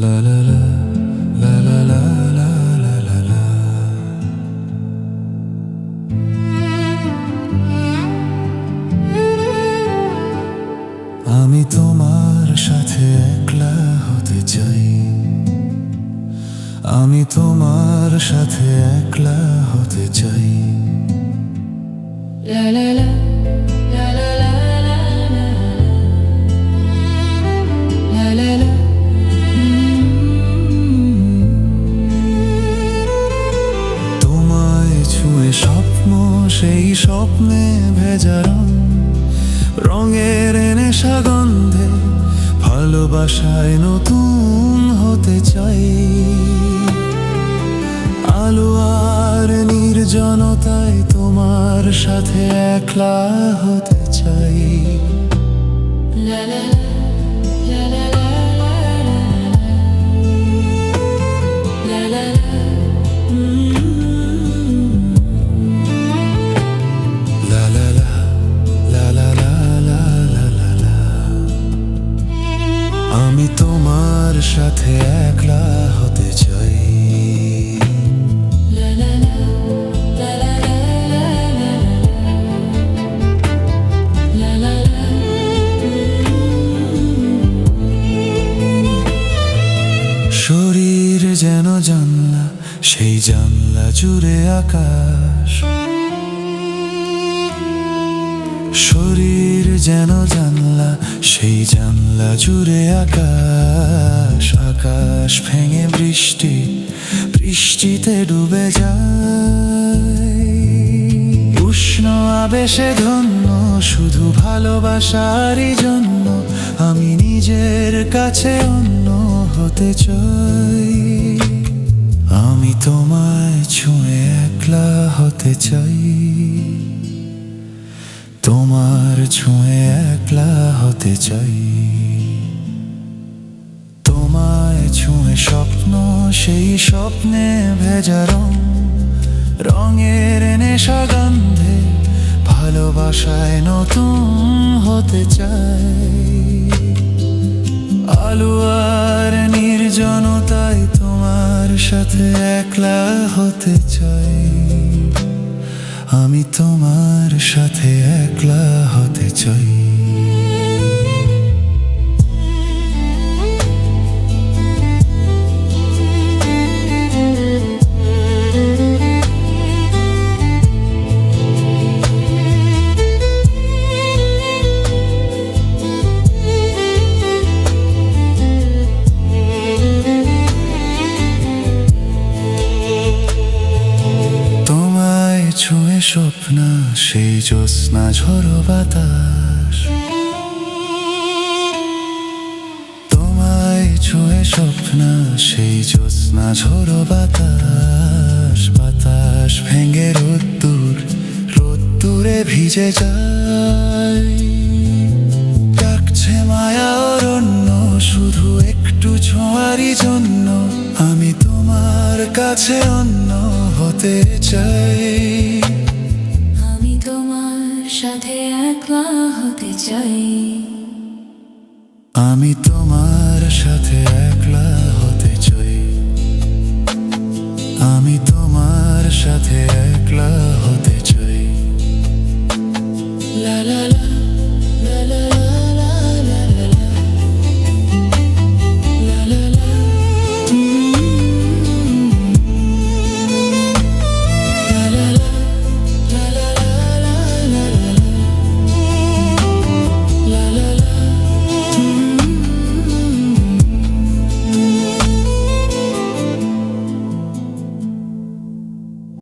La la la, la la la la la la la. আমি তোমার সাথে একলা হতে চাই আমি তোমার সাথে একলা হতে চাই la la la la la সেই স্বপ্নে ভেজা রং, রঙের নেশা গন্ধে ভালোবাসায় নতুন হতে চাই। আলো আর নির্জনতায় তোমার সাথে একলা হতে চাই। তোমার সাথে একলা হতে চাই। শরীর যেন জানলা সেই জানলা জুড়ে আকাশ। শরীর যেন জানলা, সেই জানলা জুড়ে আকাশ আকাশ ভেঙে বৃষ্টি, বৃষ্টিতে ডুবে যায়। উষ্ণ আবেশে ধন্য, শুধু ভালোবাসারই জন্য, আমি নিজের কাছে অন্য হতে চাই। আমি তোমায় ছুঁয়ে একলা হতে চাই। তোমার ছুঁয়ে একলা হতে চাই। তোমায় ছুঁয়ে স্বপ্ন, সেই স্বপ্নে ভেজা রং, রঙের নেশা গন্ধে ভালোবাসায় নতুন হতে চাই। আলো আর নির্জনতায় তোমার সাথে একলা হতে চাই। আমি তোমার সাথে একলা হতে চাই। স্বপ্ন, সেই জ্যোৎস্না ঝড়ো বাতাস। তোমায় ছুঁয়ে স্বপ্ন, সেই জ্যোৎস্না ঝড়ো বাতাস। বাতাস ভেঙে রোদ্দুর, রোদ্দুরে ভিজে যায়। ডাকছে মায়া অরণ্য, শুধু একটু ছোঁয়ারি জন্য। আমি তোমার কাছে অন্য হতে চাই। একলা হতে চাই। আমি তোমার সাথে একলা হতে চাই। আমি তোমার সাথে একলা হতে চাই। la la la la la